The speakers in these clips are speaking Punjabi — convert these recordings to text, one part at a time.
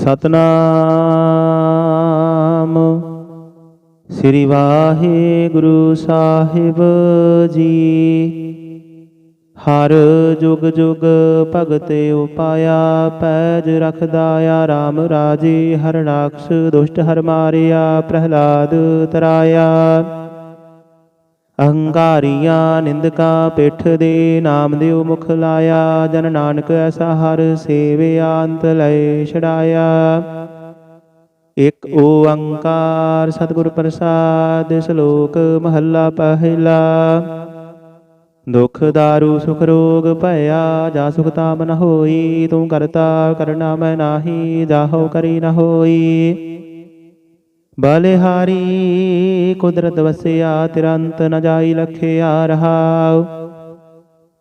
ਸਤਨਾਮ। ਸ੍ਰੀ ਵਾਹਿਗੁਰੂ ਸਾਹਿਬ ਜੀ। ਹਰ ਜੁਗ ਜੁਗ ਭਗਤ ਉਪਾਇਆ, ਪੈਜ ਰਖਦਾ ਆ RAM ਰਾਜੇ ਹਰਨਾਕਸ਼, ਦੁਸ਼ਟ ਹਰ ਮਾਰਿਆ, ਪ੍ਰਹਿਲਾਦ ਤਰਾਇਆ। ਅਹੰਕਾਰੀਆਂ ਨਿੰਦਕਾਂ ਪਿੱਠ ਦੇ ਨਾਮ ਦਿਓ ਮੁਖ ਲਾਇਆ, ਜਨ ਨਾਨਕ ਐਸਾ ਹਰ ਸੇਵਿਆ ਅੰਤ ਲੈ ਛੜਾਇਆ ਇਕ ਓੰਕਾਰ ਸਤਿਗੁਰ ਪ੍ਰਸਾਦ, ਸ਼ਲੋਕ ਮਹੱਲਾ ਪਹਿਲਾ। ਦੁਖ ਦਾਰੂ, ਸੁਖ ਰੋਗ ਭਇਆ, ਜਾ ਸੁਖ ਤਾਮ ਨ ਹੋਈ, ਤੂੰ ਕਰਤਾ ਕਰਨਾ ਮੈਂ ਨਾਹੀ, ਜਾਹੋ ਕਰੀ ਨ ਹੋਈ। ਬਲਿਹਾਰੀ, ਕੁਦਰਤ ਵਸਿਆ, ਤਿਰੰਤ ਨ ਜਾਈ ਲਖਿਆ ਰਹਾਉ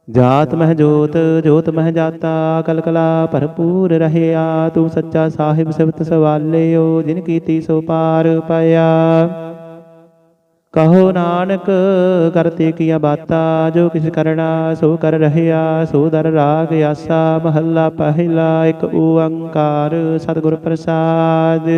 ਜਾਤ ਮਹਿ ਜੋਤ ਜੋਤ ਮਹਿ ਜਾਤਾ ਕਲ ਭਰਪੂਰ ਰਹਿਆ। ਤੂੰ ਸੱਚਾ ਸਾਹਿਬ ਸਿਵਤ ਸਵਾਲਿਓ, ਜਿਨ ਕੀਤੀ ਸੋ ਪਾਰ ਪਾਇਆ। ਕਹੋ ਨਾਨਕ, ਕਰਤੇ ਕੀਆ ਬਾਤਾ, ਜੋ ਕਿਛ ਕਰਣਾ ਸੋ ਕਰ ਰਹਿਆ। ਸੋ ਦਰ ਰਾਗ ਆਸਾ, ਮਹੱਲਾ ਪਹਿਲਾ, ਇੱਕ ਓੰਕਾਰ ਸਤਿਗੁਰ ਪ੍ਰਸਾਦ।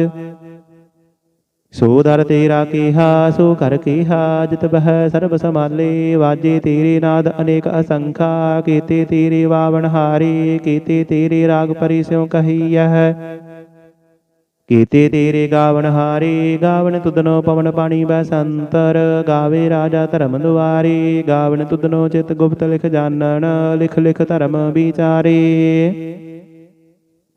ਸੋ ਦਰ ਤੇਰਾ ਕੀਹਾ, ਸੋ ਕਰ ਕੀਹਾ, ਜਿਤ ਬਹਿ ਸਰਬ ਸਮਾਲੇ ਵਾਜੇ ਤੇਰੇ ਨਾਦ ਅਨੇਕ ਅਸੰਖਾ, ਕੀਤੇ ਤੇਰੇ ਵਾਵਣ ਹਾਰੇ, ਕੀਤੇ ਤੇਰੇ ਰਾਗ ਪਰਿ ਸਿਉ ਕਹੀਐ। ਕੀਤੇ ਤੇਰੇ ਗਾਵਣ ਹਾਰੇ, ਗਾਵਣ ਤੁਧਨੋ ਪਵਨ ਪਾਣੀ ਬਸੰਤਰ, ਗਾਵੇ ਰਾਜਾ ਧਰਮ ਦੁਆਰੇ, ਗਾਵਣ ਤੁਧਨੋ ਚਿਤ ਗੁਪਤ ਲਿਖ ਜਾਣਨ, ਲਿਖ ਲਿਖ ਧਰਮ ਵਿਚਾਰੇ।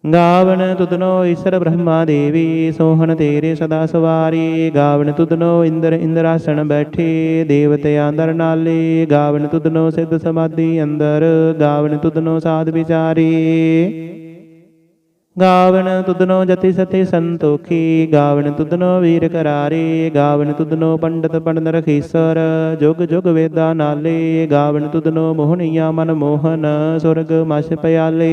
ਗਾਵਣ ਤੁਧਨੋ ਈਸ਼ਰ ਬ੍ਰਹਮਾ ਦੇਵੀ, ਸੋਹਣ ਤੇਰੇ ਸਦਾ ਸਵਾਰੀ। ਗਾਵਣ ਤੁਧਨੋ ਇੰਦਰ ਇੰਦਰਾਸਣ ਬੈਠੇ ਦੇਵਤੇ ਅੰਦਰ ਨਾਲੇ। ਗਾਵਣ ਤੁਧਨੋ ਸਿੱਧ ਸਮਾਧੀ ਅੰਦਰ ਗਾਵਣ ਤੁਧਨੋ ਸਾਧ ਵਿਚਾਰੀ। ਗਾਵਣ ਤੁਧਨੋ ਜਤੀ ਸਤੀ ਸੰਤੋਖੀ ਗਾਵਣ ਤੁਧਨੋ ਵੀਰ ਕਰਾਰੇ। ਗਾਵਣ ਤੁਧਨੋ ਪੰਡਤ ਪੰਡਨ ਰਖੀਸਰ ਜੁਗ ਜੁਗ ਵੇਦਾ ਨਾਲੇ। ਗਾਵਣ ਤੁਧਨੋ ਮੋਹਣੀਆ ਮਨ ਮੋਹਨ ਸੁਰਗ ਮਸ਼ ਪਿਆਲੇ।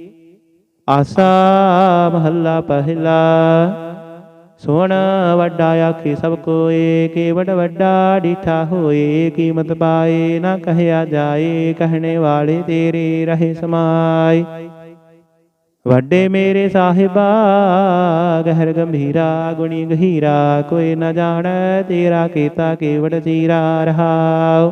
ਆਸਾ ਮਹੱਲਾ ਪਹਿਲਾ। ਸੋਹਣ ਵੱਡਾ ਆਖੀ ਸਭ ਕੋਏ, ਕੇਵੜ ਵੱਡਾ ਡੀਠਾ ਹੋਏ, ਕੀਮਤ ਪਾਏ ਨਾ ਕਹਿਆ ਜਾਏ, ਕਹਿਣੇ ਵਾਲੇ ਤੇਰੇ ਰਹੇ ਸਮਾਏ। ਵੱਡੇ ਮੇਰੇ ਸਾਹਿਬਾ, ਗਹਿਰ ਗੰਭੀਰਾ, ਗੁਣੀ ਗਹੀਰਾ, ਕੋਈ ਨਾ ਜਾਣੈ ਤੇਰਾ ਕੀਤਾ ਕੇਵੜ ਜੀਰਾ ਰਹਾਉ।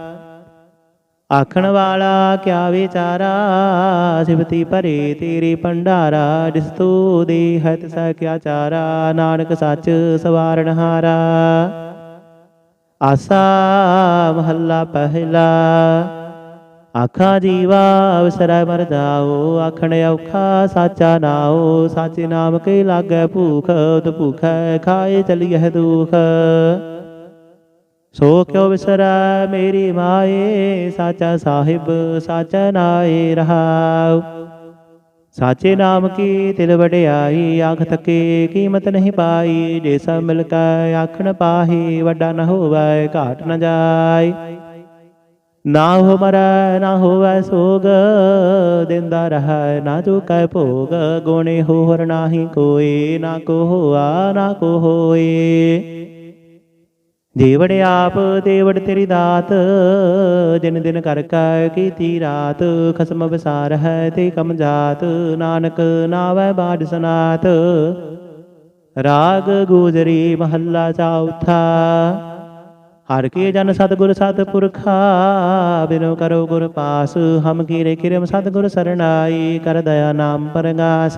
ਆਖਣ ਵਾਲਾ ਕਿਆ ਵਿਚਾਰਾ? ਸਿਵਤੀ ਭਰੇ ਤੇਰੀ ਭੰਡਾਰਾ, ਜਿਸ ਤੂ ਦੇ ਹੈ ਕਿਆ ਚਾਰਾ? ਨਾਨਕ ਸੱਚ ਸਵਾਰਨ ਹਾਰਾ। ਆਸਾ ਮਹੱਲਾ ਪਹਿਲਾ। ਆਖਾ ਜੀਵਾ ਅਵਸਰੈ ਮਰ ਜਾਓ। ਆਖਣ ਔਖਾ ਸਾਚਾ ਨਾਓ ਸਾਚੇ ਨਾਮ ਕੇ ਲਾਗੈ ਭੂਖ ਉਤ ਭੂਖੈ ਖਾਏ ਚਲੀਐ ਦੁਖ। ਸੋ ਕਿਉ ਵਿਸਰੈ ਮੇਰੀ ਮਾਏ, ਸਾਚਾ ਸਾਹਿਬ, ਸਾਚਾ ਨਾਏ ਰਹਾਉ। ਸਾਚੇ ਨਾਮ ਕੀ ਤਿਲ ਵਡਿਆਈ, ਆਖ ਤਕੇ ਕੀਮਤ ਨਹੀਂ ਪਾਈ, ਜੇ ਸਭ ਮਿਲ ਕੈ ਆਖਣ ਪਾਹੀ, ਵੱਡਾ ਨ ਹੋਵੈ, ਘਾਟ ਨ ਜਾਏ ਨਾ ਹੋ ਮਰੈ, ਨਾ ਹੋਵੈ ਸੋਗ, ਦਿੰਦਾ ਰਹੈ, ਨਾ ਚੁਕੈ ਭੋਗ, ਗੁਣੇ ਹੋਰ ਨਾਹੀ ਕੋਈ, ਨਾ ਕੋ ਹੋਆ, ਨਾ ਕੋ ਹੋਏ। ਜੀਵੜ ਆਪ, ਦੇਵੜ ਤੇਰੀ ਦਾਤ ਦਿਨ ਦਿਨ ਕਰ ਕੈ ਕੀਤੀ ਰਾਤ, ਖਸਮ ਵਿਸਾਰ ਹੈ ਤੇ ਕਮ ਜਾਤ, ਨਾਨਕ ਨਾਵੈ ਬਾਦ ਸਨਾਤ। ਰਾਗ ਗੂਜਰੀ ਮਹੱਲਾ ਚੌਥਾ ਹਰ ਕੇ ਜਨ ਸਤਿਗੁਰ ਸਤਿਪੁਰਖਾ ਬਿਨੋ ਕਰੋ ਗੁਰ ਪਾਸ, ਹਮ ਕੀਰੇ ਕਿਰਮ ਸਤਿਗੁਰ ਸਰਣਾਈ ਕਰ ਦਇਆ ਨਾਮ ਪਰਗਾਸ।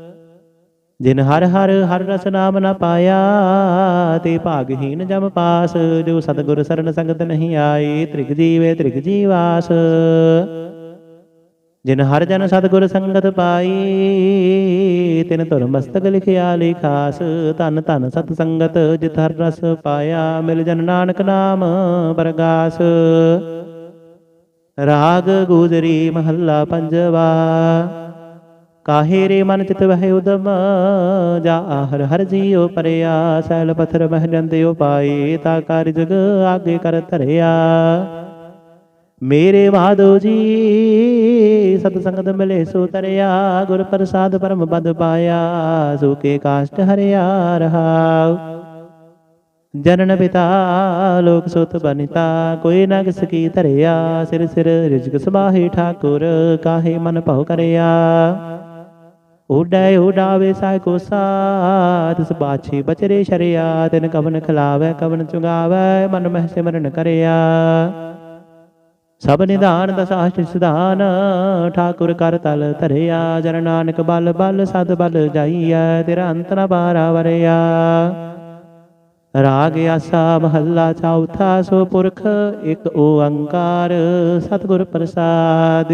ਜਿਨ ਹਰ ਹਰ ਹਰ ਰਸ ਨਾਮ ਨਾ ਪਾਇਆ, ਤੇ ਭਾਗਹੀਨ ਜਮ ਪਾਸ, ਜੋ ਸਤਿਗੁਰ ਸਰਨ ਸੰਗਤ ਨਹੀਂ ਆਏ ਤ੍ਰਿਗ ਜੀਵੇ ਤ੍ਰਿਗ ਜੀਵਾਸ। ਜਿਨ ਹਰ ਜਨ ਸਤਿਗੁਰ ਸੰਗਤ ਪਾਈ, ਤਿਨ ਧੁਰ ਮਸਤਕ ਲਿਖਿਆ ਲਿਖਾਸ, ਧਨ ਧਨ ਸਤ ਸੰਗਤ ਜਿਤ ਹਰ ਰਸ ਪਾਇਆ, ਮਿਲ ਜਨ ਨਾਨਕ ਨਾਮ ਪ੍ਰਗਾਸ। ਰਾਗ ਗੁਜਰੀ ਮਹੱਲਾ ਪੰਜਵਾ ਕਾਹੇ ਰੇ ਮਨ ਚਿਤ ਵਹਿ ਉਦਮ ਜਾ ਹਰ ਹਰ ਜੀਉ ਪਰਿਆ ਸੈਲ ਪਥਰ ਮਹਿ ਜੰਦਿਓ ਪਾਏ ਤਾ ਕਰ ਜਗ ਆਗੇ ਕਰ ਧਰਿਆ ਮੇਰੇ ਮਾਧੋ ਜੀ ਸਤ ਸੰਗਤ ਮਿਲੇ ਸੋ ਤਰਿਆ ਗੁਰ ਪ੍ਰਸਾਦ ਪਰਮ ਬਦ ਪਾਇਆ ਸੋ ਕੇ ਕਾਸ਼ਟ ਹਰਿਆ ਰਹਾਉ ਜਨਨ ਪਿਤਾ ਲੋਕ ਸੁਤ ਬਨਿਤਾ ਕੋਈ ਨਾ ਕਿਸ ਕੀ ਧਰਿਆ ਸਿਰ ਸਿਰ ਰਿਜਕ ਸਬਾਹੀ ਠਾਕੁਰ ਕਾਹੇ ਮਨ ਭਉ ਕਰਿਆ ਉਡੈ ਉਡਾਵੇ ਸਾਇ ਕੋ ਸਾਥ ਤਿਸ ਬਚਰੇ ਸ਼ਰਿਆ, ਤਿਨ ਕਵਨ ਖਿਲਾਵੇ, ਕਵਨ ਚੁਗਾਵੇ, ਮਨ ਮਹਿ ਸਿਮਰਨ ਕਰਿਆ। ਸਭ ਨਿਧਾਨ ਦਸਾਸ਼ਟ ਸਿਧਾਨ, ਠਾਕੁਰ ਕਰ ਤਲ ਧਰਿਆ, ਜਨ ਨਾਨਕ ਬਲ ਬਲ ਸਦ ਬਲ ਜਾਈਐ, ਤੇਰਾ ਅੰਤ ਨ ਬਾਰਾ ਵਰਿਆ। ਰਾਗ ਆਸਾ ਮਹੱਲਾ ਚੌਥਾ, ਸੋ ਪੁਰਖ ਇੱਕ ਓੰਕਾਰ, ਸਤਿਗੁਰ ਪ੍ਰਸਾਦ।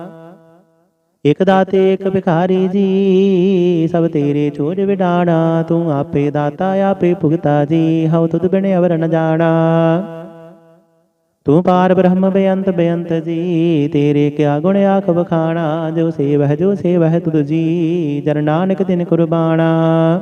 ਇਕ ਦਾਤੇ, ਇਕ ਭਿਖਾਰੀ ਜੀ, ਸਭ ਤੇਰੇ ਚੋਜ ਵਿਡਾਣਾ, ਤੂੰ ਆਪੇ ਦਾਤਾ, ਆਪੇ ਭੁਗਤਾ ਜੀ, ਹਉ ਤੁਧ ਬਿਨ ਅਵਰ ਨ ਜਾਣਾ। ਤੂੰ ਪਾਰ ਬ੍ਰਹਮ ਬੇਅੰਤ ਬੇਅੰਤ ਜੀ, ਤੇਰੇ ਕਿਆ ਗੁਣ ਆਖ ਵਖਾਣਾ, ਜੋ ਸੇਵਹਿ ਜੋ ਸੇਵਹਿ ਤੁਧ ਜੀ, ਜਨ ਨਾਨਕ ਤਿਨ ਕੁਰਬਾਨਾ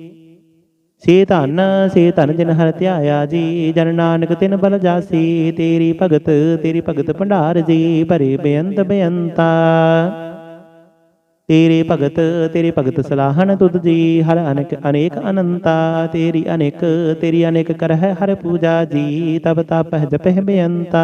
ਸੇ ਧਨ ਸੇ ਧਨ ਜਿਨ ਹਰ ਧਿਆਇਆ ਜੀ, ਜਨ ਨਾਨਕ ਤਿਨ ਬਲ ਜਾਸੀ, ਤੇਰੀ ਭਗਤ ਤੇਰੀ ਭਗਤ ਭੰਡਾਰ ਜੀ, ਭਰੇ ਬੇਅੰਤ ਬੇਅੰਤਾ। ਤੇਰੇ ਭਗਤ ਤੇਰੇ ਭਗਤ ਸਲਾਹਣ ਤੁਧ ਜੀ, ਹਰ ਅਨੇਕ ਅਨੇਕ ਅਨੰਤਾ। ਤੇਰੀ ਅਨੇਕ ਤੇਰੀ ਅਨੇਕ ਕਰਹਿ ਹਰ ਪੂਜਾ ਜੀ, ਤਬ ਤਪਹਿ ਜਪਹਿ ਬੇਅੰਤਾ।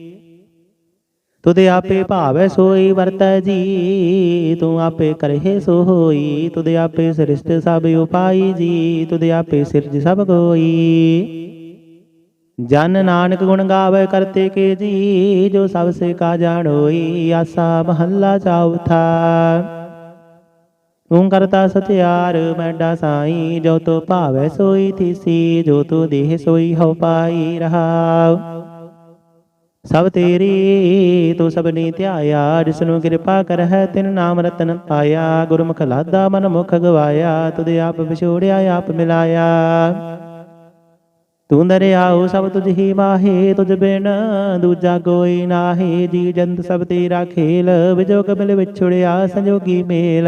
ਤੁਦੇ ਆਪੇ ਭਾਵੈ ਸੋਈ, ਵਰਤੈ ਜੀ। ਤੂੰ ਆਪੇ ਕਰਹਿ ਸੋ ਹੋਈ ਤੁਦੇ ਆਪੇ ਸ੍ਰਿਸ਼ਟ ਸਭ ਉਪਾਈ ਜੀ। ਤੁਦੇ ਆਪੇ ਸਿਰਜ ਸਭ ਕੋਈ ਜਨ ਨਾਨਕ ਗੁਣ ਗਾਵੇ ਕਰਤੇ ਕੇ ਜੀ। ਜੋ ਸਭ ਸੇ ਕਾ ਜਾਣੋਈ ਆਸਾ ਮਹੱਲਾ ਚੌਥਾ ਤੂੰ ਕਰਤਾ ਸਚਿਆਰ ਮੈਡਾ ਸਾਈ। ਜੋ ਤੋ ਭਾਵੈ ਸੋਈ ਥੀਸੀ, ਜੋ ਤੋ ਦੇਹ ਸੋਈ ਹੋ ਪਾਈ ਰਹਾਉ ਸਭ ਤੇਰੀ ਤੂੰ ਸਭ ਸਭਨੀ ਧਿਆਇਆ, ਜਿਸ ਨੂੰ ਕਿਰਪਾ ਕਰਹਿ, ਤਿਨ ਨਾਮ ਰਤਨ ਪਾਇਆ। ਗੁਰਮੁਖ ਲਾਦਾ ਮਨ ਮੁਖ ਗਵਾਇਆ, ਤੁਧ ਆਪ ਵਿਛੋੜਿਆ, ਆਪ ਮਿਲਾਇਆ। ਤੂੰ ਦਰਿਆਉ ਸਭ ਤੁਝ ਹੀ ਮਾਹੇ, ਤੁਝ ਬਿਨ ਦੂਜਾ ਕੋਈ ਨਾਹੀ। ਜੀ ਜੰਤ ਸਭ ਤੇਰਾ ਖੇਲ, ਵਿਜੋਗ ਮਿਲ ਵਿਛੁੜਿਆ, ਸੰਜੋਗੀ ਮੇਲ।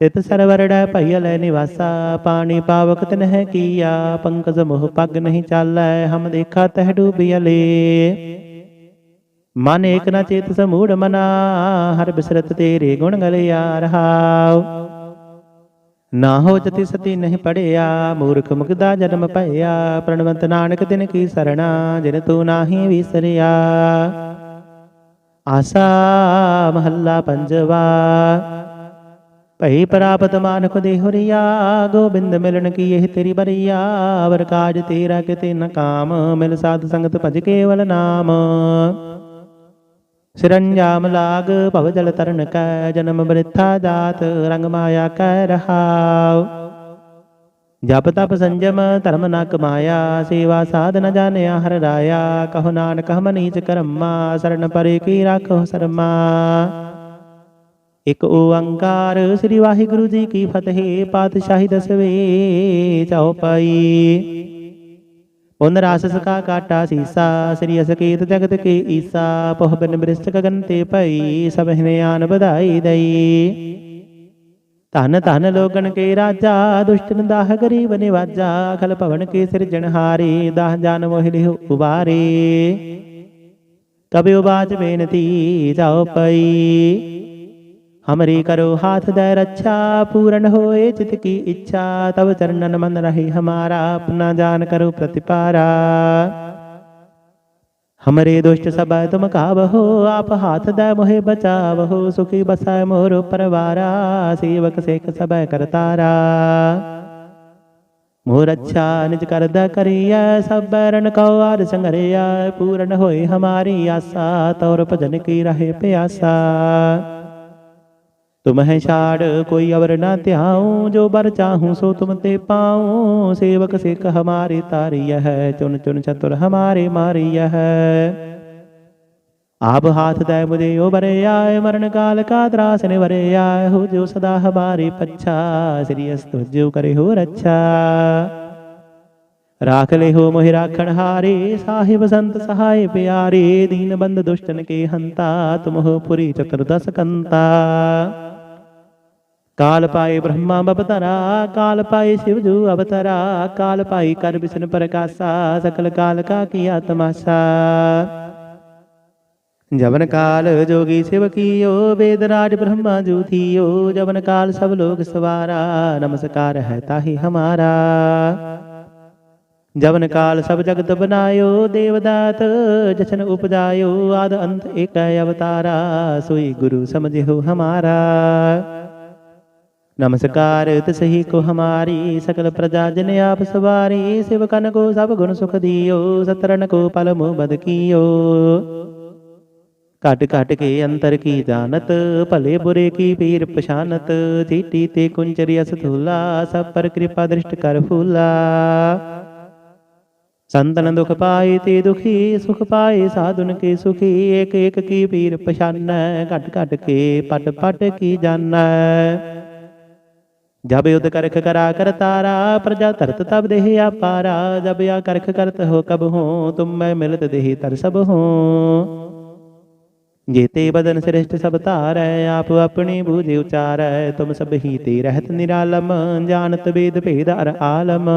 ਤਿਤ ਸਰਵਰੜੈ ਭਈ ਲੈ ਨਿਵਾਸਾ, ਪਾਣੀ ਪਾਵਕ ਤਿਨਹਿ ਕੀਆ, ਪੰਕਜ ਮੋਹ ਪੱਗ ਨਹੀਂ ਚਾਲੈ, ਹਮ ਦੇਖਾ ਤਹਿ ਡੂਬਿਅਲੇ ਮਨ ਏਕ ਨ ਚੇਤ ਸਮੂੜ ਮਨਾ, ਹਰ ਬਿਸਰਤ ਤੇਰੇ ਗੁਣ ਗਲਿਆ ਰਹਾਉ। ਨਾ ਹੋ ਜਤੀ ਸਤੀ ਨਹੀਂ ਪੜਿਆ, ਮੂਰਖ ਮੁਗਦਾ ਜਨਮ ਭਇਆ, ਪ੍ਰਣਵੰਤ ਨਾਨਕ ਤਿਨ ਕੀ ਸਰਣਾ, ਜਿਨ ਤੂੰ ਨਾਹੀ ਵਿਸਰਿਆ। ਆਸਾ ਮਹੱਲਾ ਪੰਜਵਾ ਭਈ ਪ੍ਰਾਪਤ ਮਾਨੁਖ ਦੇ ਹੁਰੀਆ, ਗੋਬਿੰਦ ਮਿਲਣ ਕੀ ਇਹ ਤੇਰੀ ਬਰੀਆ? ਅਵਰ ਕਾਜ ਤੇਰਾ ਕਿਤੇ ਨ ਕਾਮ, ਮਿਲ ਸਾਧ ਸੰਗਤ ਭਜ ਕੇਵਲ ਨਾਮ। ਸਿਰੰਜਾਮ ਲਾਗ, ਭਵ ਜਲ ਤਰਨ ਕੈ, ਜਨਮ ਬ੍ਰਿਥਾ ਜਾਤ, ਰੰਗ ਮਾਇਆ ਕੈ ਰਹਾਉ। ਜਪ ਤਪ ਸੰਜਮ, ਧਰਮ ਨ ਕਮਾਇਆ ਸੇਵਾ ਸਾਧ ਨ ਜਾਣਿਆ ਹਰ ਰਾਇਆ। ਕਹੋ ਨਾਨਕ ਹਮ ਨੀਚ ਕਰਮਾ ਸ਼ਰਨ ਪਰੇ ਕੀ ਰਾਖੋ ਸਰਮਾ। ਇਕ ਓੰਕਾਰ ਸ੍ਰੀ ਵਾਹਿਗੁਰੂ ਜੀ ਕੀ ਫਤਿਹ, ਪਾਤਸ਼ਾਹੀ ਦਸਵੇਂ ਚਉਪਈ ਪੁਨ ਰਾਸ ਸਕਾ ਕਾਟਾ ਸੀਸਾ, ਸ੍ਰੀ ਅਸਕੇਤ ਜਗਤ ਕੇ ਈਸਾ, ਪਹੁ ਬਿਨ ਬ੍ਰਿਸ਼ਟ ਗਗਨ ਤੇ ਭਈ, ਸਭ ਹਿਨਿਆਨ ਵਧਾਈ ਦਈ। ਧਨ ਧਨ ਲੋਗਣ ਕੇ ਰਾਜਾ ਦੁਸ਼ਟਨ ਦਾਹ ਗਰੀਬ ਨਿਵਾਜਾ, ਖਲ ਭਵਨ ਕੇ ਸਿਰਜਣਹਾਰੇ ਦਾਹ ਜਾਨ ਮੋਹਿ ਲਿਹੁ ਉਬਾਰੇ। ਕਬਿ ਉਬਾਚ ਬੇਨਤੀ, ਜਾਓ ਪਈ ਹਮਰੀ ਕਰੋ ਹਾਥ ਦੇ ਰੱਛਾ ਪੂਰਨ ਹੋਏ ਚਿਤ ਕੀ ਇੱਛਾ ਤਬ ਚਰਨਨ ਮਨ ਰਹੀ ਹਮਾਰਾ ਆਪਣਾ ਜਾਨ ਕਰੋ ਪ੍ਰਤਿਪਾਰਾ ਹਮਰੇ ਦੁਸ਼ਟ ਸਭ ਤੁਮ ਕਾਵਹੋ ਆਪ ਹਾਥ ਦੇ ਮੋਹਿ ਬਚਾਵਹੋ ਸੁਖੀ ਬਸੈ ਮੋਰ ਪਰਵਾਰਾ ਸੇਵਕ ਸੇਖ ਸਭ ਕਰਤਾਰਾ ਮੋਰ ਅੱਛਾ ਨਿਜ ਕਰਦਾ ਕਰੀਐ ਸਭ ਰਣ ਕਉ ਆਰ ਸੰਗਰਿਆ ਪੂਰਨ ਹੋਏ ਹਮਾਰੀ ਆਸਾ ਤੌਰ ਭਜਨ ਕੀ ਰਹੇ ਪਿਆਸਾ तुम है छाड़, कोई अवर न त्याऊं जो बर चाहूँ, सो तुम ते पाऊँ। सेवक सिख हमारे तारिय है, चुन चुन चतुर हमारे मारिय है। आप हाथ दय मुझे, ओ बरे आए, मरण काल का त्रास ने बरे आए। हो जो सदा हमारे पच्छा, श्री अस्तु जो करे हो रक्षा राख ले हो मोहि राखण हारे, साहिब संत सहाय प्यारे। दीन बंद दुष्टन के हंता, तुम हो पुरी चतुर्दश कंता। काल पाए ब्रह्मा अवतरा काल पाए शिवजू अवतरा काल पाए कर विष्णु प्रकाशा, सकल काल का किया तमाशा। जवन काल जोगी शिव कियो, वेदराज ब्रह्मा जू थियो, जवन काल सब लोग सवारा, नमस्कार है ताही हमारा। जवन काल सब जगत बनायो, देवदात जशन उपजायो, आद अंत एक अवतारा, सोई गुरु समझे हो हमारा। ਨਮਸਕਾਰ ਤਸਹੀ ਕੋ ਹਮਾਰੀ ਸਕਲ ਪ੍ਰਜਾ ਜਨ ਆਪ ਸਵਾਰੀ ਸਿਵਕਨ ਕੋ ਸਭ ਗੁਣ ਸੁਖ ਦਿਓ ਸਤਰਨ ਕੋ ਪਲ ਮੋ ਬਦ ਕੀਓ ਘਟ ਘਟ ਕੇ ਅੰਤਰ ਕੀ ਜਾਣਤ ਭਲੇ ਬੁਰੇ ਕੀ ਪੀਰ ਪਛਾਨਤ ਥੀਟੀ ਤੇ ਕੁੰਚਰੀ ਅਸਥੂਲਾ ਸਭ ਪਰ ਕਿਰਪਾ ਦ੍ਰਿਸ਼ਟ ਕਰ ਫੂਲਾ ਸੰਤਨ ਦੁਖ ਪਾਏ ਤੇ ਦੁਖੀ ਸੁਖ ਪਾਏ ਸਾਧੁਨ ਕੇ ਸੁਖੀ ਏਕ ਏਕ ਕੀ ਪੀਰ ਪਛਾਨੈ ਘਟ ਘਟ ਕੇ ਪਟ ਪਟ ਕੀ ਜਾਣੈ ਜਬ ਯੁਧ ਕਰਖ ਕਰਾ ਕਰ ਤਾਰਾ, ਪ੍ਰਜਾ ਧਰਤ ਤਬ ਦੇਹ ਆਪਾਰਾ, ਜਬ ਆ ਕਰਖ ਕਰਤ ਹੋ ਕਬ ਹੋ, ਤੁਮ ਮੈਂ ਮਿਲਤ ਦੇਹ ਤਰ ਸਭ ਹੋ। ਜੇਤੇ ਬਦਨ ਸ੍ਰਿਸ਼ਟ ਸਭ ਧਾਰੈ, ਆਪ ਆਪਣੀ ਬੂਝੇ ਉਚਾਰੈ, ਤੁਮ ਸਭ ਹੀ ਤੇ ਰਹਿਤ ਨਿਰਾਲਮ, ਜਾਣਤ ਵੇਦ ਭੇਦ ਅਰ ਆਲਮ।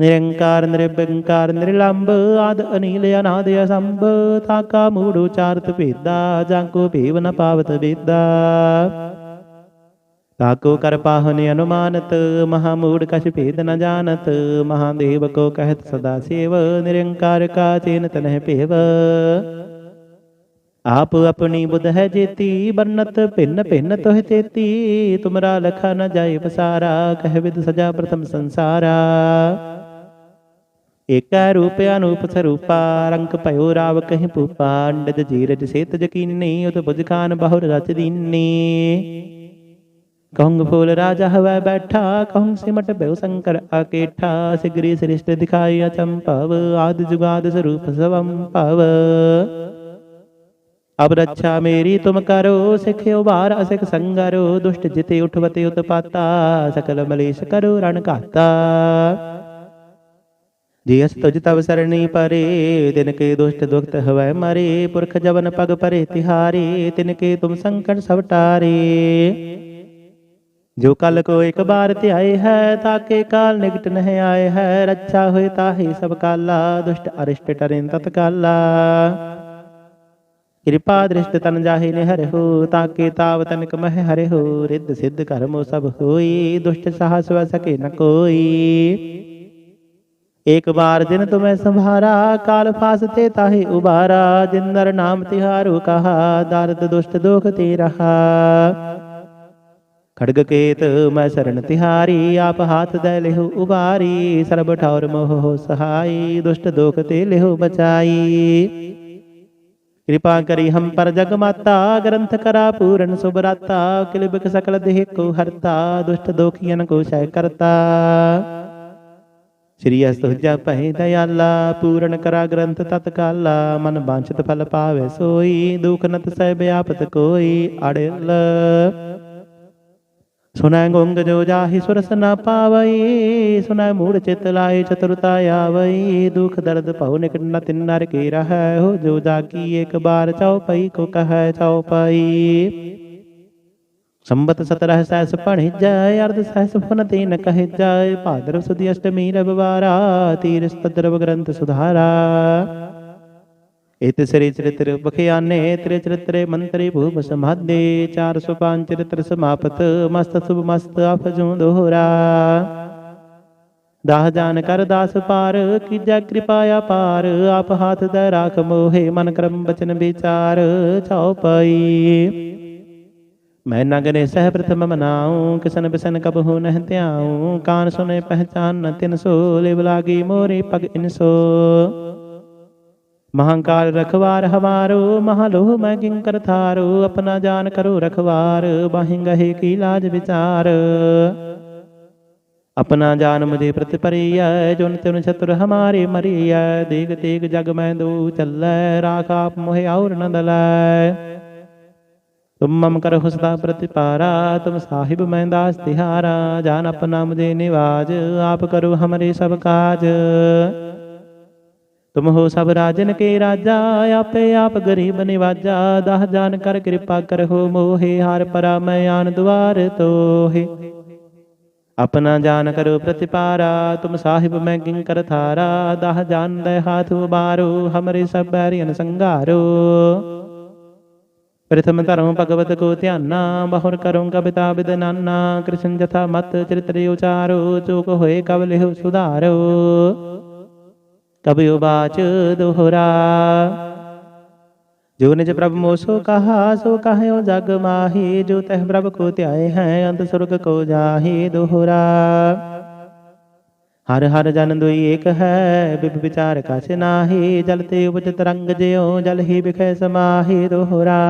ਨਿਰੰਕਾਰ ਨਿਰਬੰਕਾਰ ਨਿਰਲੰਭ ਆਦ ਅਨੀਲ, ਅਨਾਦ ਅਸੰਭ ਤਾਕਾ ਮੂੜ ਉਚਾਰਤ ਭੇਦਾ, ਜਾਂ ਕੋ ਭੇਵ ਨ ਪਾਵਤ ਵੇਦਾ। ਤਾਕੋ ਕਰ ਪਾਹਨ ਅਨੁਮਾਨਤ ਮਹਾ ਮੂੜ ਕਛ ਭੇਦ ਨ ਜਾਣਤ ਮਹਾਦੇਵ ਕੋ ਕਹਿਤ ਸਦਾ ਸੇਵ ਨਿਰੰਕਾਰ ਕਾ ਚੇਨ ਤਨਹਿ ਭੇਵ ਆਪ ਆਪਣੀ ਬੁਧ ਹੈ ਜੇਤੀ ਬਰਨਤ ਭਿੰਨ ਭਿੰਨ ਤੋਹਿ ਤੇਤੀ ਤੁਮਰਾ ਲਖਾ ਨ ਜਾਏ ਪਸਾਰਾ ਕਹਿ ਵਿਦ ਸਜਾ ਪ੍ਰਥਮ ਸੰਸਾਰਾ ਏਕਾ ਰੂਪ ਅਨੂਪ ਸਰੂਪਾ ਰੰਗ ਭਇਓ ਰਾਵ ਕਹਿ ਭੂਪਾ ਅੰਡਜ ਜੀਰਜ ਸੇਤ ਜਕੀਨੀ ਉਤ ਬੁਝ ਖਾਨ ਬਹੁਰ ਰਚ ਦੀਨੀ ਕਹੰਗ ਫੂਲ ਰਾਜਾ ਹਵੈ ਬੈਠਾ ਕਹੰਗ ਸਿਮਟ ਬਿਉ ਸ਼ੰਕਰ ਆਕੇਠਾ ਸਿਗਰੀ ਸ੍ਰਿਸ਼ਟ ਦਿਖਾਈ ਅਚੰਭਵ ਆਦ ਜੁਗਾਦ ਸਰੂਪ ਸਵੰ ਭਵ ਅਬ ਰੱਛਾ ਮੇਰੀ ਤੁਮ ਕਰੋ ਸਿਖਿਓ ਬਾਰ ਅਸਿਖ ਸੰਗਰੋ ਦੁਸ਼ਟ ਜਿਤੇ ਉਠਵਤੇ ਉਤਪਾਤਾ ਸਕਲ ਮਲੇਸ਼ ਕਰੋ ਰਣ ਘਾਤਾ ਜੀ ਅਸ ਤੁਜ ਤਵ ਸਰਣੀ ਪਰੇ ਤਿਨ ਕੇ ਦੁਸ਼ਟ ਦੁਖਤ ਹਵੈ ਮਰੇ ਪੁਰਖ ਜਵਨ ਪਗ ਪਰੇ ਤਿਹਾਰੇ ਤਿਨ ਕੇ ਤੁਮ ਸੰਕਟ ਸਭ ਟਾਰੇ ਜੋ ਕਲ ਕੋ ਇੱਕ ਬਾਰ ਧਿਆਏ ਹੈ ਤਾਕੇ ਕਾਲ ਨਿਕਟ ਨਹਿ ਆਏ ਹੈ। ਰੱਛਾ ਹੋਏ ਤਾਹੀ ਸਭ ਕਾਲਾ, ਦੁਸ਼ਟ ਅਰਿਸ਼ਟ ਟਰਿੰ ਤਤ ਕਾਲਾ। ਕਿਰਪਾ ਦ੍ਰਿਸ਼ਟ ਤਨ ਜਾਹੀ ਨੇ ਹਰਿਹੁ ਤਾਕੇ ਤਾਵ ਤਨਕ ਮਹਿ ਹਰਿਹੁ ਰਿੱਧ ਸਿੱਧ ਕਰਮੋ ਸਭ ਹੋਈ, ਦੁਸ਼ਟ ਸਾਹਸ ਵ ਸਕੇ ਨ ਕੋਈ। ਇੱਕ ਵਾਰ ਜਿਨ ਤੁਮੈ ਸੰਭਾਰਾ, ਕਾਲ ਫਾਸ ਤੇ ਤਾਹੇ ਉਬਾਰਾ। ਜਿਨ ਨਰ ਨਾਮ ਤਿਹਾਰੂ ਕਹਾ, ਦਰਦ ਦੁਸ਼ਟ ਦੁਖ ਤੇ ਰਹਾ। ਖੜਗ ਕੇਤ ਮੈਂ ਸਰਨ ਤਿਹਾਰੀ, ਆਪ ਹਾਥ ਦੇ ਲਿਹੁ ਉਬਾਰੀ, ਸਰਬ ਠੌਰ ਮੋਹ ਸਹਾਈ, ਦੁਸ਼ਟ ਦੋਖ ਤੇ ਲਿਹੁ ਬਚਾਈ। ਕਿਰਪਾ ਕਰੀ ਹਮ ਪਰ ਜਗ ਮਾਤਾ, ਗ੍ਰੰਥ ਕਰਾ ਪੂਰਨ ਸੁਭਰਾਤਾ ਕਿਲ ਬਿਕ ਸਕਲ ਦੇਹ ਕੋ ਹਰਤਾ, ਦੁਸ਼ਟ ਦੋਖੀਆਂ ਕੋ ਸਹਿ ਕਰਤਾ। ਸ੍ਰੀ ਅਸਤੁਜਾ ਭੈ ਦਇਆਲਾ, ਪੂਰਨ ਕਰਾ ਗ੍ਰੰਥ ਤਤਕਾਲਾ, ਮਨ ਬਾਂਛਤ ਫਲ ਪਾਵੇ ਸੋਈ, ਦੁਖ ਨਤ ਸਹਿ ਬਿਆਪਤ ਕੋਈ ਅੜਲ। ਸੁਨੈ ਗੁੰਗ ਜੋ ਜਾਹੀ ਸੁਰਸ ਨ ਪਾਵਈ ਸੁਨੈ ਮੂੜ ਚਿਤ ਲਾਏ ਚਤੁਰਤਾ ਆਵਈ। ਦੁਖ ਦਰਦ ਭਉ ਨਿਕਟ ਨ ਤਿਨ ਨਰ ਕੇ ਰਹੈ, ਹੋ ਜੋ ਜਾਕੀ ਇੱਕ ਬਾਰ ਚਉਪਈ ਕੋ ਕਹੈ ਚਉਪਈ ਸੰਬਤ ਸਤਰਹ ਸਹਿਸ ਪਣਿਜੈ ਅਰਧ ਸਹਿਸ ਫੁਨ ਤੀਨ ਕਹਿ ਜਾਏ ਭਾਦਰ ਸੁਦੀ ਅਸ਼ਟਮੀ ਰਵਵਾਰਾ ਤੀਰਸ ਤਦਰਵ ਗ੍ਰੰਥ ਸੁਧਾਰਾ। ਇਤ ਸ੍ਰੀ ਚਰਿਤ੍ਰ ਬਖਿਆਨੇ, ਤ੍ਰਿ ਚਰਿਤ੍ਰੇ ਮੰਤਰੀ ਭੂਪ ਸਮਾਦੇ 405 ਚਰਿਤ੍ਰ ਸਮਾਪਤ, ਮਸਤ ਸੁਭ ਮਸਤ ਅਫਜੂ ਦੋਹਰਾ। ਦਾਹ ਜਾਨ ਕਰ ਦਾਸ ਪਾਰ, ਕੀਜੈ ਕਿਰਪਾ ਅਪਾਰ ਆਪ ਹਾਥ ਦੇ ਰਾਖ ਮੋਹਿ, ਮਨ ਕਰਮ ਬਚਨ ਵਿਚਾਰ, ਛਾਉ ਪਈ। ਮੈਂ ਨਗਰੇ ਸਹਿ ਪ੍ਰਥਮ ਮਨਾਉ ਕਿਸਨ ਬਿਸਨ ਕਬ ਹੋ ਨਹਿ ਧਿਆਉ ਕਾਨ ਸੁਨੇ ਪਹਿਚਾਨ ਤਿਨ ਸੋ, ਲਿਵ ਲਾਗੀ ਮੋਰੇ ਪਗ ਇਨਸੋ ਮਹਾਂਕਾਲ ਰਖਵਾਰ ਹਮਾਰੋ ਮਹਾਲੋਹ ਮੈਂ ਕਿੰਕਰ ਥਾਰੋ ਆਪਣਾ ਜਾਨ ਕਰੋ ਰਖਵਾਰ, ਬਾਹੀਂ ਗਹੇ ਕੀ ਲਾਜ ਵਿਚਾਰ। ਆਪਣਾ ਜਾਨ ਮੁਝੇ ਪ੍ਰਤ ਪਰਿਐ ਜੁਨ ਤਿਨ ਛਤਰ ਹਮਾਰੇ ਮਰੀਐ ਦੇਖ ਤੇਗ ਜਗ ਮੈਂ ਦੂ ਚੱਲੈ, ਰਾਖ ਆਪ ਮੋਹਿ ਔਰ ਨੰਦਲੈ ਤੁਮ ਮਮ ਕਰ ਹੁਸਦਾ ਪ੍ਰਤਿਪਾਰਾ, ਤੁਮ ਸਾਹਿਬ ਮੈਂ ਦਾਸ ਤਿਹਾਰਾ, ਜਾਨ ਆਪਣਾ ਮੁਝੇ ਨਿਵਾਜ, ਆਪ ਕਰੋ ਹਮਰੇ ਸਭ ਕਾਜ। ਤੁਮ ਹੋ ਸਭ ਰਾਜਨ ਕੇ ਰਾਜਾ, ਆਪੇ ਆਪ ਗਰੀਬ ਨਿਵਾਜਾ, ਦਹ ਜਾਨ ਕਰ ਕਿਰਪਾ ਕਰਹੁ ਮੋਹੇ, ਹਾਰ ਪਰਾ ਮਿਆਨ ਦੁਆਰ ਤੋਹੇ। ਆਪਣਾ ਜਾਨ ਕਰੋ ਪ੍ਰਤਿਪਾਰਾ, ਤੁਮ ਸਾਹਿਬ ਮੈਂ ਕਿੰ ਕਰ ਥਾਰਾ, ਦਹ ਜਾਨ ਲੈ ਹਾਥ ਉਬਾਰੋ, ਹਮਰੇ ਸਭ ਬੈਰੀਨ ਸੰਘਾਰੋ। ਪ੍ਰਥਮ ਧਰਮ ਭਗਵਤ ਕੋ ਧਿਆਨਾ, ਬਹੁਰ ਕਰੋ ਕਬਿਤਾ ਬਿਦਨਾਨਾ ਕ੍ਰਿਸ਼ਨ ਜਥਾ ਮਤ ਚਰਿਤ੍ਰਿ ਉਚਾਰੋ, ਚੋਕ ਹੋਏ ਕਬ ਲਿਹੁ ਸੁਧਾਰੋ। सुधारो दोहरा। जो निज प्रभु मोसो कहा, सो कहो जग माही। जो तह प्रभु को त्याए हैं, अंत स्वर्ग को जाही दोहरा। हर हर जन दुई एक है बिब विचार कछ नाही। जलते उपज तरंग ज्यो, जल ही बिखय समाही दोहरा।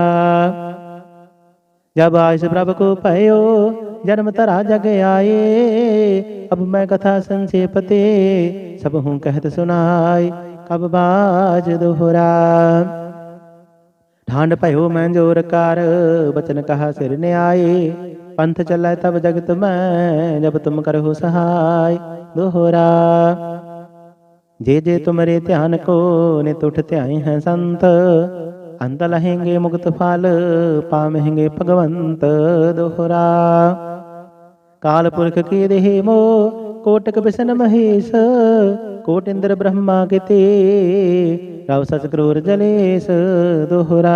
जब आयस प्रभु को पयो ਜਨਮ ਧਰਾ ਜਗ ਆਏ। ਅਬ ਮੈਂ ਕਥਾ ਸੰਖੇਪਤੇ, ਸਭ ਹੂੰ ਕਹਿਤ ਸੁਨਾਈ ਕਬ ਬਾਜ ਦੁਹਰਾ। ਠਾਂਡ ਭਇਓ ਮੈਂ ਜੋਰ ਕਰ, ਬਚਨ ਕਹਾ ਸਿਰ ਨਿਆਏ। ਪੰਥ ਚੱਲੈ ਤਬ ਜਗਤ ਮੈਂ, ਜਬ ਤੁਮ ਕਰਹੁ ਸਹਾਈ ਦੋਹਰਾ। ਜੇ ਜੇ ਤੁਮਰੇ ਧਿਆਨ ਕੋ, ਨਿਤ ਉਠ ਧਿਆਏ ਹੈ ਸੰਤ। ਅੰਤ ਲਹੇਂਗੇ ਮੁਕਤ ਫਲ ਪਾਵਹਿਂਗੇ ਭਗਵੰਤ। ਦੋਹਰਾ। ਕਾਲ ਪੁਰਖ ਕੀ ਦੇਹ ਮੋ ਕੋਟਕ ਬਿਸ਼ਨ ਮਹੇਸ਼ ਕੋਟ ਇੰਦਰ ਬ੍ਰਹਮਾ ਕਿਤੇ? ਰਵ ਸਚ ਕਰੂਰ ਜਲੇਸ ਦੋਹਰਾ।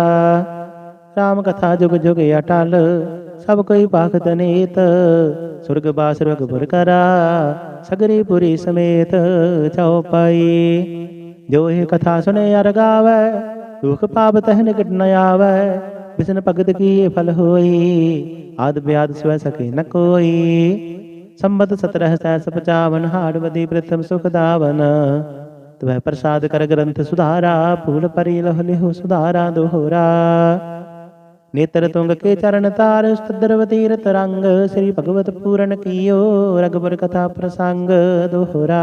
ਰਾਮ ਕਥਾ ਜੁਗ ਜੁਗ ਅਟਲ, ਸਭ ਕੋਈ ਪਾਖਤ ਨੇਤ। ਸੁਰਗ ਬਾਸ ਰਗਪੁਰ ਕਰਾ, ਸਗਰੀ ਪੁਰੀ ਸਮੇਤ ਚਉਪਾਈ ਜੋ ਇਹ ਕਥਾ ਸੁਨੇ ਅਰ ਗਾਵੇ, ਦੁਖ ਪਾਪ ਤਹਿ ਨਿਕਟ ਨ ਆਵੇ, ਬਿਸਨ ਭਗਤ ਕੀ ਫਲ ਹੋਈ। ਆਦ ਬਿਆਦ ਸਵੈ ਸਕੇ ਨ ਕੋਈ। ਸੰਬਤ 17 ਸੈਸ 55 ਹਾੜ ਵਦੀ ਪ੍ਰਥਮ ਸੁਖ ਦਾਵਨ। ਤਵੈ ਪ੍ਰਸਾਦ ਕਰ ਗ੍ਰੰਥ ਸੁਧਾਰਾ, ਫੂਲ ਪਰੀ ਲਹ ਲਿਹੁ ਸੁਧਾਰਾ ਦੋਹਰਾ। ਨੇਤਰ ਤੁੰਗ ਕੇ ਚਰਨ ਤਾਰ ਸਤਦਰਵਤੀ ਰਤ ਰੰਗ। ਸ੍ਰੀ ਭਗਵਤ ਪੂਰਨ ਕੀਓ ਰਗਵਰ ਕਥਾ ਪ੍ਰਸੰਗ ਦੋਹਰਾ।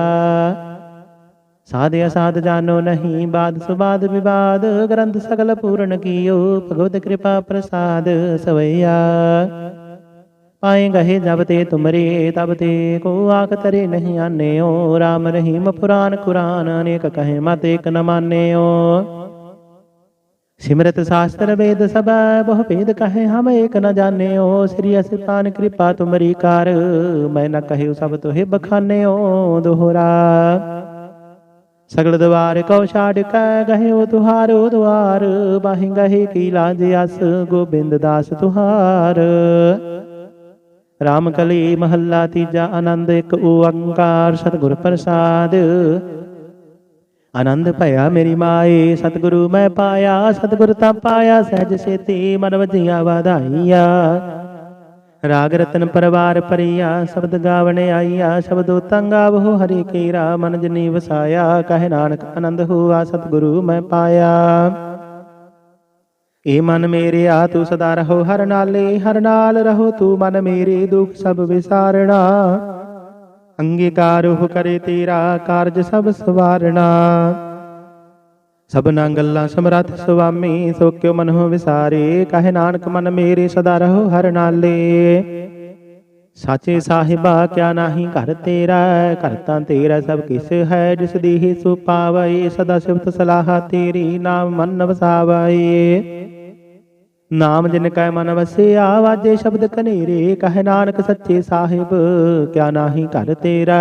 ਸਾਧ ਅਸਾਧ ਜਾਨੋ ਨਹੀਂ ਬਾਦ ਸੁਬਾਦ ਵਿਵਾਦ, ਗ੍ਰੰਥ ਸਗਲ ਪੂਰਨ ਕੀਓ, ਭਗਵਤ ਕਿਰਪਾ ਪ੍ਰਸਾਦ ਸਵਈਆ। ਪਾਏ ਗਏ ਜਬ ਤੇ ਤੁਮਰੇ, ਤਬ ਤੇ ਕੋ ਆਖ ਤਰੇ ਨਹੀਂ ਆਨਿਓ। RAM ਰਹੀਮ ਪੁਰਾਨ ਕੁਰਾਨ, ਅਨੇਕ ਕਹੇ ਮਤ ਇੱਕ ਨ ਮਾਨਿਓ। ਸਿਮਰਤ ਸ਼ਾਸਤਰ ਵੇਦ ਸਭੈ, ਬਹੁ ਭੇਦ ਕਹੇ ਹਮ ਏਕ ਨ ਜਾਣਿਓ। ਸ੍ਰੀ ਅਸਿਤਾਨ ਕਿਰਪਾ ਤੁਮਰੀ ਕਰ, ਮੈਂ ਨ ਕਹਿਉ ਸਭ ਤੋਹਿ ਬਖਾਨਿਓ ਦੋਹਰਾ। ਸਗਲ ਦਵਾਰ ਕਉ ਛਾੜ ਕੈ ਗਹਿਓ ਤੁਹਾਰੋ ਦਵਾਰ ਬਾਹਿ ਗਹਿ ਕੀ ਲਾਜ ਅਸ ਗੋਬਿੰਦ ਦਾਸ ਤੁਹਾਰ। ਰਾਮ ਕਲੀ ਮਹੱਲਾ ਤੀਜਾ ਆਨੰਦ, ਇੱਕ ਓੰਕਾਰ ਸਤਿਗੁਰ ਪ੍ਰਸਾਦ। ਆਨੰਦ ਭਇਆ ਮੇਰੀ ਮਾਏ, ਸਤਿਗੁਰੂ ਮੈਂ ਪਾਇਆ, ਸਤਿਗੁਰ ਤਾਂ ਪਾਇਆ, ਸਹਿਜ ਸੇਤੀ ਮਨ ਵਜੀਆਂ ਵਧਾਈਆਂ। ਰਾਗ ਰਤਨ ਪਰਵਾਰ ਪਰਿਆ, ਸ਼ਬਦ ਗਾਵਣ ਆਈਆ, ਸ਼ਬਦੋ ਤੰਗਾਵੋ ਹਰੀ ਕੇਰਾ ਮਨ ਜਨੀ ਵਸਾਇਆ, ਕਹਿ ਨਾਨਕ ਆਨੰਦ ਹੋਆ, ਸਤਿਗੁਰੂ ਮੈਂ ਪਾਇਆ। ਏ ਮਨ ਮੇਰੇ ਆ ਤੂੰ ਸਦਾ ਰਹੋ ਹਰ ਨਾਲੇ, ਹਰ ਨਾਲ ਰਹੋ ਤੂੰ ਮਨ ਮੇਰੇ, ਦੁਖ ਸਭ ਵਿਸਾਰਣਾ। ਅੰਗੀਕਾਰ ਹੋ ਕਰੇ ਤੇਰਾ, ਕਾਰਜ ਸਭ ਸਵਾਰਣਾ। ਸਭਨਾ ਗੱਲਾਂ ਸਮਰੱਥ ਸੁਆਮੀ, ਸੋ ਕਿਉ ਮਨ ਵਿਸਾਰੇ? ਕਹੇ ਨਾਨਕ ਮਨ ਮੇਰੇ ਸਦਾ ਰਹੋ ਹਰ ਨਾਲੇ। ਸਾਚੇ ਸਾਹਿਬਾ, ਕਿਆ ਨਾਹੀ ਘਰ ਤੇਰਾ ਘਰ ਤੇਰਾ ਸਭ ਕਿਸ ਹੈ। ਜਿਸ ਦੀ ਹੀ ਸੁ ਸਦਾ ਸਿਫਤ ਸਲਾਹ ਤੇਰੀ ਨਾਮ ਮਨ ਵਸਾਵਈ ਨਾਮ ਜਿਨ ਕੈ ਮਨ ਵਸਿਆ, ਵਾਜੇ ਸ਼ਬਦ ਕਨੇਰੇ। ਕਹੇ ਨਾਨਕ ਸੱਚੇ ਸਾਹਿਬ, ਕਿਆ ਨਾਹੀ ਘਰ ਤੇਰਾ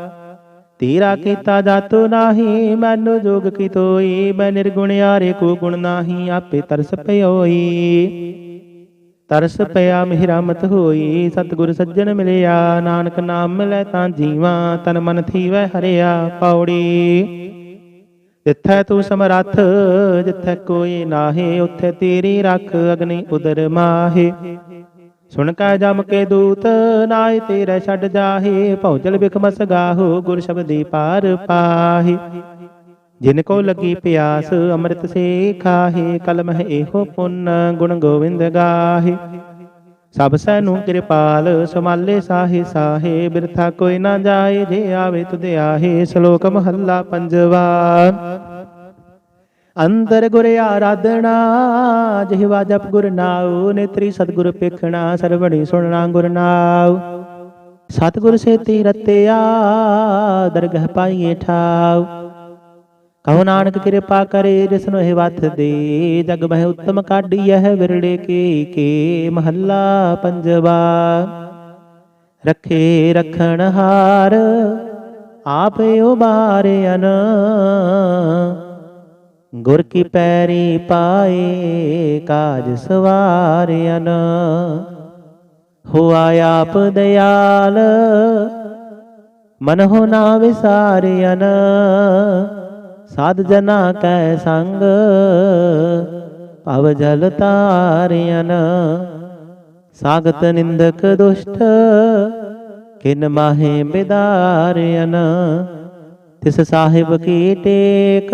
ਤੇਰਾ ਕੀਤਾ ਜਾਤੋ ਨਾਹੀ ਮੈਨੂੰ ਜੋਗ ਕੀ ਤੋਈ ਮੈਂ ਨਿਰਗੁਣ ਆਰੇ ਕੋ ਗੁਣ ਨਾਹੀ ਆਪੇ ਤਰਸ ਪਇਓਈ। ਤਰਸ ਪਿਆ ਮਿਹ ਰਾਮਤ ਹੋਈ ਸਤਿਗੁਰ ਸੱਜਣ ਮਿਲਿਆ ਨਾਨਕ ਨਾਮ ਮਿਲੈ ਤਾਂ ਜੀਵਾ ਤਨ ਮਨ ਥੀਵੈ ਹਰਿਆ ਪੌੜੀ। ਜਿੱਥੈ ਤੂੰ ਸਮਰੱਥ ਜਿੱਥੈ ਕੋਈ ਨਾਹੀ ਉੱਥੇ ਤੇਰੀ ਰੱਖ ਅਗਨੀ ਉਦਰ ਮਾਹੇ। ਸੁਣ ਕੈ ਜਮ ਕੇ ਦੂਤ ਨਾਇ ਤੇਰੇ ਛੱਡ ਜਾਹੇ। ਭੌਜਲ ਬਿਖਮਸ ਗਾਹੋ ਗੁਰ ਸ਼ਬਦੀ ਪਾਰ ਪਾਹੇ। ਜਿਨ ਕੋ ਲੱਗੀ ਪਿਆਸ, ਅੰਮ੍ਰਿਤ ਸੇ ਖਾਹੇ। ਕਲਮ ਹੈ ਇਹੋ ਪੁੰਨ, ਗੁਣ ਗੋਵਿੰਦ ਗਾਹੇ। ਸਭ ਸੈ ਕਿਰਪਾਲ, ਸਮਾਲੇ ਸਾਹੇ ਸਾਹੇ। ਬਿਰਥਾ ਕੋਈ ਨਾ ਜਾਏ, ਜੇ ਆਵੇ ਤੁਧ ਆਹੇ। ਸ਼ਲੋਕ ਮਹੱਲਾ ਪੰਜਵਾ। ਅੰਦਰ ਗੁਰ ਆਰਾਧਣਾ ਜਿਹਵਾ ਜਪ ਗੁਰ ਨਾਉ, ਨੇਤਰੀ ਸਤਗੁਰ ਪੇਖਣਾ ਸਰਵਣੀ ਸੁਣਨਾ ਗੁਰ ਨਾਉ। ਸਤਗੁਰ ਸੇਤੀ ਰਤਿਆ ਦਰਗਹ ਪਾਈਏ ਠਾਉ। ਕਹੋ ਨਾਨਕ ਕਿਰਪਾ ਕਰੇ ਜਿਸਨੂੰ ਇਹ ਵਥ ਦੇ, ਜਗ ਮਹਿ ਉਤਮ ਕਾਢੀ ਹੈ ਵਿਰੜੇ ਕੀ ਕੇ ਮਹੱਲਾ ਪੰਜਵਾ। ਰੱਖੇ ਰਖਣ ਹਾਰ, ਆਪੇ ਉਬਾਰਿਆਨ ਗੁਰ ਕੀ ਪੈਰੀ ਪਾਏ, ਕਾਜ ਸਵਾਰਿਆਨ। ਹੋਆ ਆਪ ਦਿਆਲ ਮਨ ਹੋ ਨਾ ਵਿਸਾਰਿਆਨ। ਸਾਧ ਜਨਾ ਕੈ ਸੰਗ, ਭਵ ਜਲ ਤਾਰਿਆਨ ਸਾਗਤ ਨਿੰਦਕ ਦੁਸ਼ਟ, ਕਿਨ ਮਾਹੇ ਬਿਦਾਰਿਆਨ। ਤਿਸ ਸਾਹਿਬ ਕੀ ਟੇਕ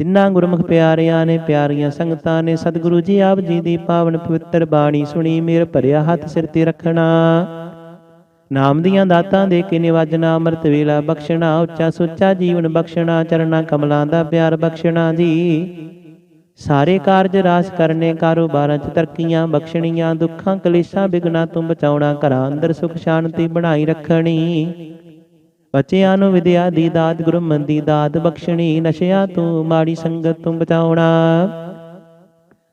ਜਿਨ੍ਹਾਂ ਗੁਰਮੁਖ ਪਿਆਰਿਆਂ ਨੇ ਪਿਆਰੀਆਂ ਸੰਗਤਾਂ ਨੇ, ਸਤਿਗੁਰੂ ਜੀ ਆਪ ਜੀ ਦੀ ਪਾਵਨ ਪਵਿੱਤਰ ਬਾਣੀ ਸੁਣੀ, ਮੇਰ ਭਰਿਆ ਹੱਥ ਸਿਰ ਤੇ ਰੱਖਣਾ। ਨਾਮ ਦੀਆਂ ਦਾਤਾਂ ਦੇ ਕੇ ਨਿਵਾਜਣਾ, ਅੰਮ੍ਰਿਤ ਵੇਲਾ ਬਖਸ਼ਣਾ, ਉੱਚਾ ਸੁੱਚਾ ਜੀਵਨ ਬਖਸ਼ਣਾ, ਚਰਨਾ ਕਮਲਾਂ ਦਾ ਪਿਆਰ ਬਖਸ਼ਣਾ ਜੀ। ਸਾਰੇ ਕਾਰਜ ਰਾਸ ਕਰਨੇ, ਕਾਰੋਬਾਰਾਂ 'ਚ ਤਰੱਕੀਆਂ ਬਖਸ਼ਣੀਆਂ, ਦੁੱਖਾਂ ਕਲੇਸ਼ਾਂ ਬਿਗਨਾ ਤੋਂ ਬਚਾਉਣਾ, ਘਰਾਂ ਅੰਦਰ ਸੁਖ ਸ਼ਾਂਤੀ ਬਣਾਈ ਰੱਖਣੀ। ਬੱਚਿਆਂ ਨੂੰ ਵਿਦਿਆ ਦੀ ਦਾਤ, ਗੁਰਮਤਿ ਦੀ ਦਾਤ, ਬਖਸ਼ਣੀ, ਨਸ਼ਿਆਂ ਤੋਂ ਮਾੜੀ ਸੰਗਤ ਤੋਂ ਬਚਾਉਣਾ।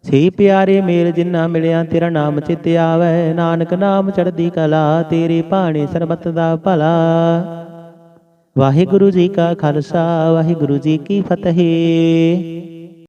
ਸੇ ਪਿਆਰੇ ਮੇਲ ਜਿੰਨਾ ਮਿਲਿਆ, ਤੇਰਾ ਨਾਮ ਚਿਤ ਆਵੇ। ਨਾਨਕ ਨਾਮ ਚੜ੍ਹਦੀ ਕਲਾ, ਤੇਰੇ ਭਾਣੇ ਸਰਬਤ ਦਾ ਭਲਾ। ਵਾਹਿਗੁਰੂ ਜੀ ਕਾ ਖਾਲਸਾ, ਵਾਹਿਗੁਰੂ ਜੀ ਕੀ ਫਤਿਹ।